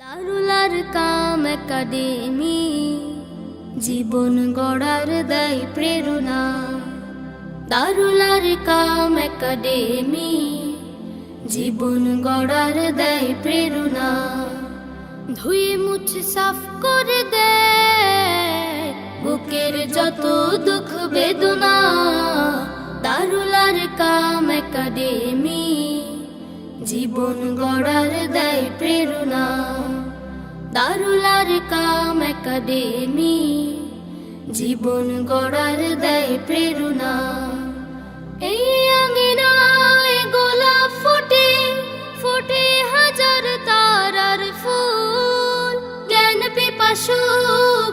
দারুলার কাম academy, জীবন গড়ার দেয় প্রেরণা। দারুলার কাম একাডেমি, জীবন গড়ার দেয় প্রেরণা। ধুয়ে মুছে সাফ করে দেয় বুকের যত দুঃখ বেদনা। দারুলার কাম একাডেমি, জীবন গড়ার দেয় প্রেরণা। দারুলার কাম একাডেমি, জীবন গড়ার দেয় প্রেরণা। এই আঙিনায় গোলাপ ফোটে ফোটে হাজার তারার ফুল। জ্ঞান পিপাসু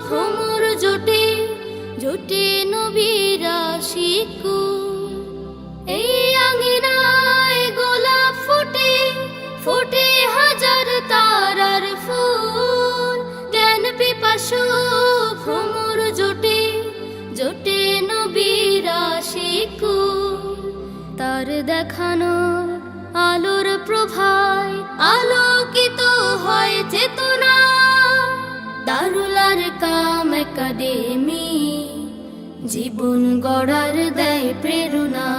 ভ্রমর জোটে জোটে নবীরা শিকুল এই আঙিনায় গোলাপ ফোটে ফোটে আলোর প্রভায় আলোকিত হয় চেতনা। দারুলার কাম একাডেমি, জীবন গড়ার দেয় প্রেরণা।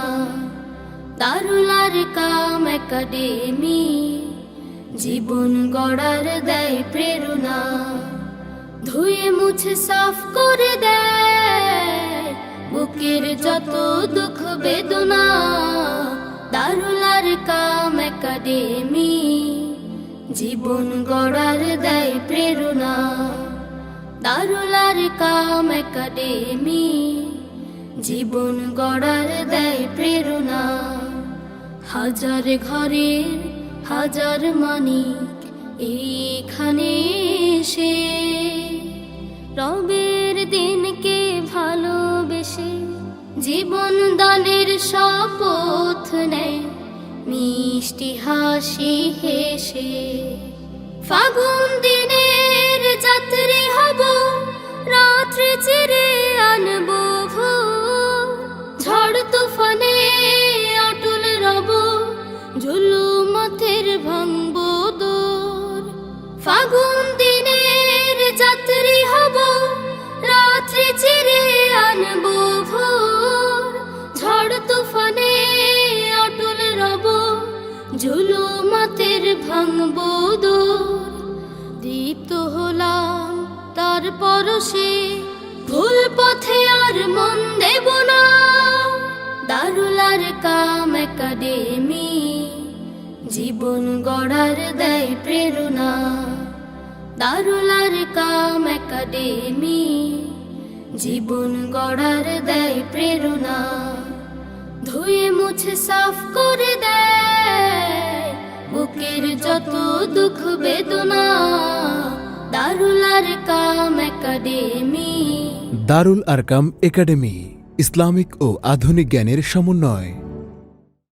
দারুলার কাম একাডেমি, জীবন গড়ার দেয় প্রেরণা। ধুয়ে মুছে সাফ করে দেয় বুকের যত দুঃখ বেদনা। দারুলার কাম একাডেমি, জীবন গড়ার দেয় প্রেরণা। দারুলার কাম একাডেমি, জীবন গড়ার দেয় প্রেরণা। হাজার ঘরের হাজার মানিক, এইখানে সে রবের দিনকে ভালোবেসে জীবন দানের মিষ্টি হাসি হেসে, ফাগুন দিনের যাত্রী হব, রাত্রে চিরে আনব। ঝড় তুফানে অটল রব জুলুমতের ভাঙব দোর ফাগুন ভাঙব দীপ্ত হলাম তার পরশে ভুল পথে আর মন দেব না। দারুলার কাম একাডেমি, জীবন গড়ার দেয় প্রেরণা। দারুলার কাম একাডেমি, জীবন গড়ার দেয় প্রেরণা। ধুয়ে মুছে সাফ করে দেয় বুকের যত দুঃখ বেদনা, দারুল কাম Academy. Darul Arqam Academy, Islamic ও আধুনিক জ্ঞানের সমন্বয়।